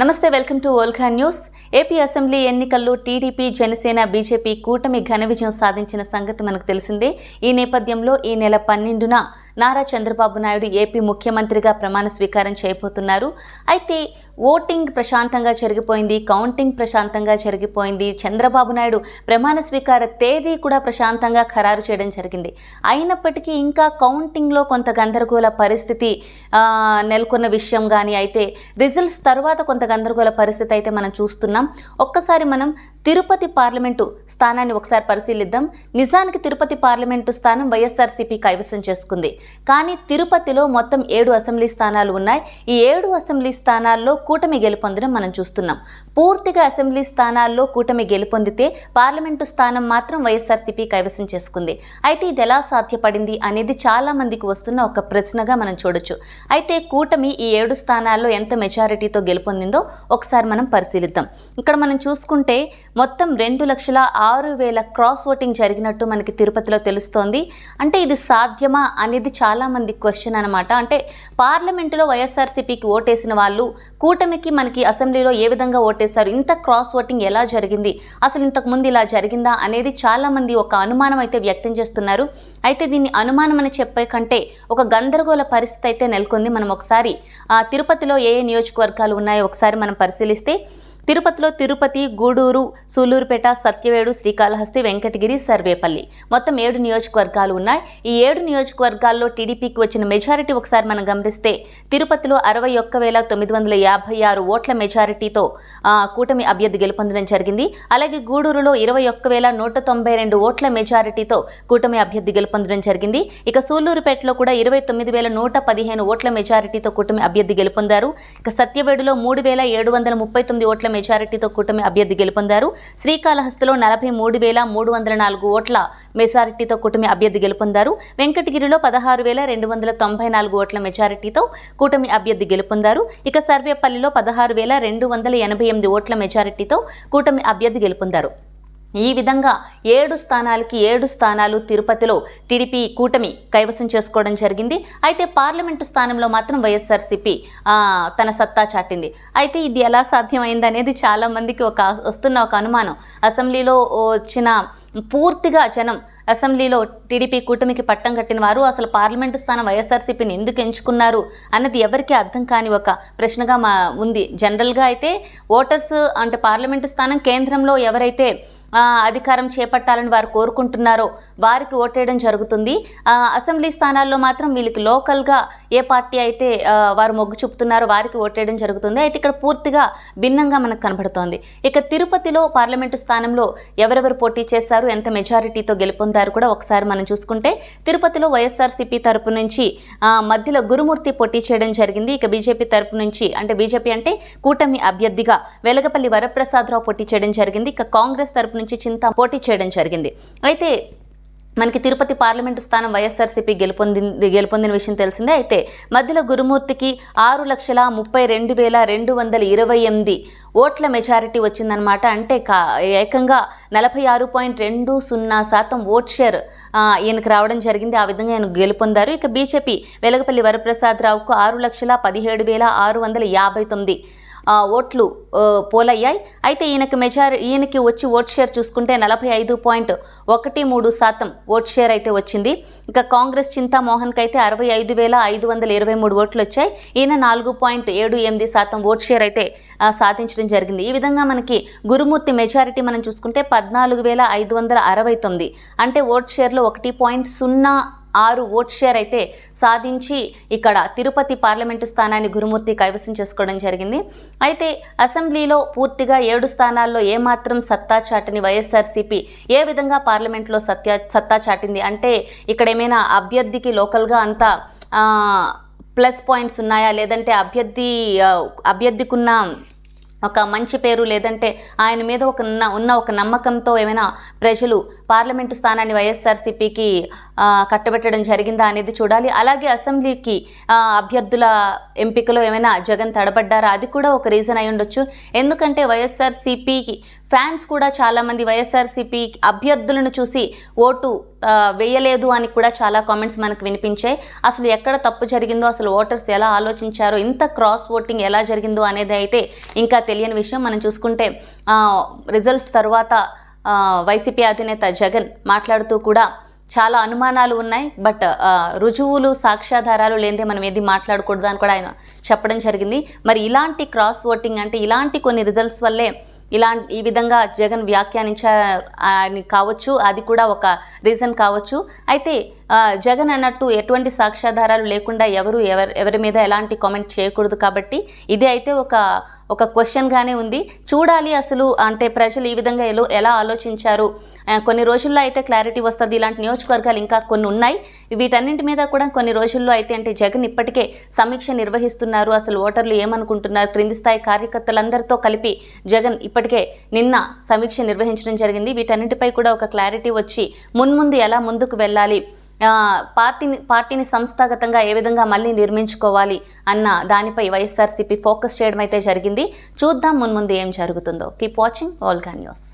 నమస్తే welcome to Olkha news. AP assembly ఎన్నికల్లో TDP Janasena BJP కూటమి ఘన విజయం సాధించిన సంగతి మనకు తెలిసిందే. ఈ నేపథ్యంలో ఈ నెల పన్నెండున నారా చంద్రబాబు నాయుడు ఏపీ ముఖ్యమంత్రిగా ప్రమాణ స్వీకారం చేయబోతున్నారు. అయితే ఓటింగ్ ప్రశాంతంగా జరిగిపోయింది కౌంటింగ్ ప్రశాంతంగా జరిగిపోయింది. చంద్రబాబు నాయుడు ప్రమాణ స్వీకార తేదీ కూడా ప్రశాంతంగా ఖరారు చేయడం జరిగింది. అయినప్పటికీ ఇంకా కౌంటింగ్లో కొంత గందరగోళ పరిస్థితి నెలకొన్న విషయం కానీ అయితే రిజల్ట్స్ తర్వాత కొంత గందరగోళ పరిస్థితి అయితే మనం చూస్తున్నాం. ఒక్కసారి మనం తిరుపతి పార్లమెంటు స్థానాన్ని ఒకసారి పరిశీలిద్దాం. నిజానికి తిరుపతి పార్లమెంటు స్థానం వైఎస్ఆర్సీపీ కైవసం చేసుకుంది. కానీ తిరుపతిలో మొత్తం ఏడు అసెంబ్లీ స్థానాలు ఉన్నాయి. ఈ ఏడు అసెంబ్లీ స్థానాల్లో కూటమి గెలుపొందడం మనం చూస్తున్నాం. పూర్తిగా అసెంబ్లీ స్థానాల్లో కూటమి గెలుపొందితే పార్లమెంటు స్థానం మాత్రం వైఎస్ఆర్సీపీ కైవసం చేసుకుంది. అయితే ఇది ఎలా సాధ్యపడింది అనేది చాలా మందికి వస్తున్న ఒక ప్రశ్నగా మనం చూడొచ్చు. అయితే కూటమి ఈ ఏడు స్థానాల్లో ఎంత మెజారిటీతో గెలుపొందిందో ఒకసారి మనం పరిశీలిద్దాం. ఇక్కడ మనం చూసుకుంటే మొత్తం రెండు లక్షల ఆరు వేల క్రాస్ ఓటింగ్ జరిగినట్టు మనకి తిరుపతిలో తెలుస్తోంది. అంటే ఇది సాధ్యమా అనేది చాలామంది క్వశ్చన్ అనమాట అంటే పార్లమెంటులో వైఎస్ఆర్సీపీకి ఓటేసిన వాళ్ళు కూటమికి మనకి అసెంబ్లీలో ఏ విధంగా ఓటేశారు? ఇంత క్రాస్ ఓటింగ్ ఎలా జరిగింది? అసలు ఇంతకుముందు ఇలా జరిగిందా అనేది చాలామంది ఒక అనుమానం అయితే వ్యక్తం చేస్తున్నారు. అయితే దీన్ని అనుమానం అని చెప్పే కంటే ఒక గందరగోళ పరిస్థితి అయితే నెలకొంది. మనం ఒకసారి ఆ, తిరుపతిలో ఏ ఏ నియోజకవర్గాలు ఉన్నాయో ఒకసారి మనం పరిశీలిస్తే తిరుపతిలో తిరుపతి గూడూరు సూలూరుపేట సత్యవేడు శ్రీకాళహస్తి వెంకటగిరి సర్వేపల్లి. మొత్తం ఏడు నియోజకవర్గాలు ఉన్నాయి. ఈ ఏడు నియోజకవర్గాల్లో టీడీపీకి వచ్చిన మెజారిటీ ఒకసారి మనం గమనిస్తే తిరుపతిలో అరవై ఒక్క వేల తొమ్మిది వందల యాభై ఆరు ఓట్ల మెజారిటీతో కూటమి అభ్యర్థి గెలుపొందడం జరిగింది. అలాగే గూడూరులో ఇరవై ఒక్క వేల నూట తొంభై రెండు ఓట్ల మెజారిటీతో కూటమి అభ్యర్థి గెలుపొందడం జరిగింది. ఇక సూళ్ళూరుపేటలో కూడా ఇరవై తొమ్మిది వేల నూట పదిహేను ఓట్ల మెజారిటీతో కూటమి అభ్యర్థి గెలుపొందారు. ఇక సత్యవేడులో మూడు వేల ఏడు వందల ముప్పై తొమ్మిది ఓట్ల మెజారిటీతో కూటమి అభ్యర్థి గెలుపొందారు. శ్రీకాళహస్తిలో నలభై మూడు వేల మూడు వందల నాలుగు ఓట్ల మెజారిటీతో కూటమి అభ్యర్థి గెలుపొందారు. వెంకటగిరిలో పదహారు వేల రెండు వందల తొంభై నాలుగు ఓట్ల మెజారిటీతో కూటమి అభ్యర్థి గెలుపొందారు. ఇక సర్వేపల్లిలో పదహారు వేల రెండు వందల ఎనభై ఎనిమిది ఓట్ల మెజారిటీతో కూటమి అభ్యర్థి గెలుపొందారు. ఈ విధంగా ఏడు స్థానాలకి ఏడు స్థానాలు తిరుపతిలో టీడీపీ కూటమి కైవసం చేసుకోవడం జరిగింది. అయితే పార్లమెంటు స్థానంలో మాత్రం వైఎస్ఆర్సీపీ తన సత్తా చాటింది. అయితే ఇది ఎలా సాధ్యమైంది అనేది చాలామందికి ఒక వస్తున్న ఒక అనుమానం. అసెంబ్లీలో వచ్చిన పూర్తిగా జనం అసెంబ్లీలో టీడీపీ కూటమికి పట్టం కట్టిన వారు అసలు పార్లమెంటు స్థానం వైఎస్ఆర్సీపీని ఎందుకు ఎంచుకున్నారు అన్నది ఎవరికీ అర్థం కాని ఒక ప్రశ్నగా మా ఉంది. జనరల్గా అయితే ఓటర్స్ అంటే పార్లమెంటు స్థానం కేంద్రంలో ఎవరైతే అధికారం చేపట్టాలని వారు కోరుకుంటున్నారో. వారికి ఓటేయడం జరుగుతుంది. అసెంబ్లీ స్థానాల్లో మాత్రం వీళ్ళకి లోకల్గా ఏ పార్టీ అయితే వారు మొగ్గు చూపుతున్నారో వారికి ఓటేయడం జరుగుతుంది. అయితే ఇక్కడ పూర్తిగా భిన్నంగా మనకు కనబడుతోంది. ఇక తిరుపతిలో పార్లమెంటు స్థానంలో ఎవరెవరు పోటీ చేశారు ఎంత మెజారిటీతో గెలుపొందారు కూడా ఒకసారి మనం చూసుకుంటే తిరుపతిలో వైఎస్ఆర్సీపీ తరపు నుంచి మధ్యలో గురుమూర్తి పోటీ చేయడం జరిగింది. ఇక బీజేపీ తరపు నుంచి అంటే బీజేపీ అంటే కూటమి అభ్యర్థిగా వెలగపల్లి వరప్రసాదరావు పోటీ చేయడం జరిగింది. ఇక కాంగ్రెస్ తరపు నుంచి చింత పోటీ చేయడం జరిగింది. అయితే మనకి తిరుపతి పార్లమెంటు స్థానం వైఎస్ఆర్సీపీ గెలుపొంది గెలుపొందిన విషయం తెలిసిందే. అయితే మధ్యలో గురుమూర్తికి ఆరు లక్షల ముప్పై రెండు వేల రెండు వందల ఇరవై ఎనిమిది ఓట్ల మెజారిటీ వచ్చిందనమాట అంటే కా ఏకంగా నలభై ఆరు పాయింట్ రెండు సున్నా శాతం ఓట్ షేర్ ఈయనకు రావడం జరిగింది. ఆ విధంగా ఆయన గెలుపొందారు. ఇక బీజేపీ వెలగపల్లి వరప్రసాద్ రావుకు ఆరు లక్షల పదిహేడు వేల ఆరు వందల యాభై తొమ్మిది ఓట్లు పోలయ్యాయి. అయితే ఈయనకి మెజార్ ఈయనకి వచ్చి ఓట్ షేర్ చూసుకుంటే నలభై ఐదు పాయింట్ ఒకటి మూడు శాతం ఓట్ షేర్ అయితే వచ్చింది. ఇంకా కాంగ్రెస్ చింతామోహన్కి అయితే అరవై ఐదు వేల ఐదు వందల ఇరవై మూడు ఓట్లు వచ్చాయి. ఈయన నాలుగు పాయింట్ ఏడు ఎనిమిది శాతం ఓట్ షేర్ అయితే సాధించడం జరిగింది. ఈ విధంగా మనకి గురుమూర్తి మెజారిటీ మనం చూసుకుంటే పద్నాలుగు వేల ఐదు వందల అరవై తొమ్మిది. అంటే ఓట్ షేర్లో ఒకటి పాయింట్ సున్నా ఆరు ఓట్ షేర్ అయితే సాధించి ఇక్కడ తిరుపతి పార్లమెంటు స్థానాన్ని గురుమూర్తి కైవసం చేసుకోవడం జరిగింది. అయితే అసెంబ్లీలో పూర్తిగా ఏడు స్థానాల్లో ఏమాత్రం సత్తా చాటని వైఎస్ఆర్సీపీ ఏ విధంగా పార్లమెంట్లో సత్యా సత్తా చాటింది? అంటే ఇక్కడ ఏమైనా అభ్యర్థికి లోకల్గా అంతా ప్లస్ పాయింట్స్ ఉన్నాయా? లేదంటే అభ్యర్థి అభ్యర్థికున్న ఒక మంచి పేరు లేదంటే ఆయన మీద ఒక ఉన్న ఉన్న ఒక నమ్మకంతో ఏమైనా ప్రజలు పార్లమెంటు స్థానాన్ని వైఎస్ఆర్సీపీకి కట్టబెట్టడం జరిగిందా అనేది చూడాలి. అలాగే అసెంబ్లీకి అభ్యర్థుల ఎంపికలో ఏమైనా జగన్ తడబడ్డారా? అది కూడా ఒక రీజన్ అయి ఉండొచ్చు. ఎందుకంటే వైఎస్ఆర్సీపీకి ఫ్యాన్స్ కూడా చాలామంది వైఎస్ఆర్సీపీ అభ్యర్థులను చూసి ఓటు వేయలేదు అని కూడా చాలా కామెంట్స్ మనకు వినిపించాయి. అసలు ఎక్కడ తప్పు జరిగిందో అసలు ఓటర్స్ ఎలా ఆలోచించారో ఇంత క్రాస్ ఓటింగ్ ఎలా జరిగిందో అనేది అయితే ఇంకా తెలియని విషయం. మనం చూసుకుంటే రిజల్ట్స్ తర్వాత వైసీపీ అధినేత జగన్ మాట్లాడుతూ కూడా చాలా అనుమానాలు ఉన్నాయి. బట్ రుజువులు సాక్ష్యాధారాలు లేనిదే మనం ఏది మాట్లాడకూడదు అని కూడా ఆయన చెప్పడం జరిగింది. మరి ఇలాంటి క్రాస్ ఓటింగ్ అంటే ఇలాంటి కొన్ని రిజల్ట్స్ వల్లే ఇలా ఈ విధంగా జగన్ వ్యాఖ్యానించారని కావచ్చు అది కూడా ఒక రీజన్ కావచ్చు. అయితే జగన్ అన్నట్టు ఎటువంటి సాక్ష్యాధారాలు లేకుండా ఎవరు ఎవరి ఎవరి మీద ఎలాంటి కామెంట్ చేయకూడదు కాబట్టి ఇది అయితే ఒక ఒక క్వశ్చన్గానే ఉంది. చూడాలి అసలు అంటే ప్రజలు ఈ విధంగా ఎలా ఎలా ఆలోచించారు? కొన్ని రోజుల్లో అయితే క్లారిటీ వస్తుంది. ఇలాంటి నియోజకవర్గాలు ఇంకా కొన్ని ఉన్నాయి. వీటన్నింటి మీద కూడా కొన్ని రోజుల్లో అయితే అంటే జగన్ ఇప్పటికే సమీక్ష నిర్వహిస్తున్నారు. అసలు ఓటర్లు ఏమనుకుంటున్నారు? క్రింది స్థాయి కార్యకర్తలందరితో కలిపి జగన్ ఇప్పటికే నిన్న సమీక్ష నిర్వహించడం జరిగింది. వీటన్నింటిపై కూడా ఒక క్లారిటీ వచ్చి మున్ముందు ఎలా ముందుకు వెళ్ళాలి? పార్టీని పార్టీని సంస్థాగతంగా ఏ విధంగా మళ్ళీ నిర్మించుకోవాలి అన్న దానిపై వైఎస్ఆర్సీపీ ఫోకస్ చేయడం అయితే జరిగింది. చూద్దాం మున్ముందు ఏం జరుగుతుందో. Keep watching ఆల్గా news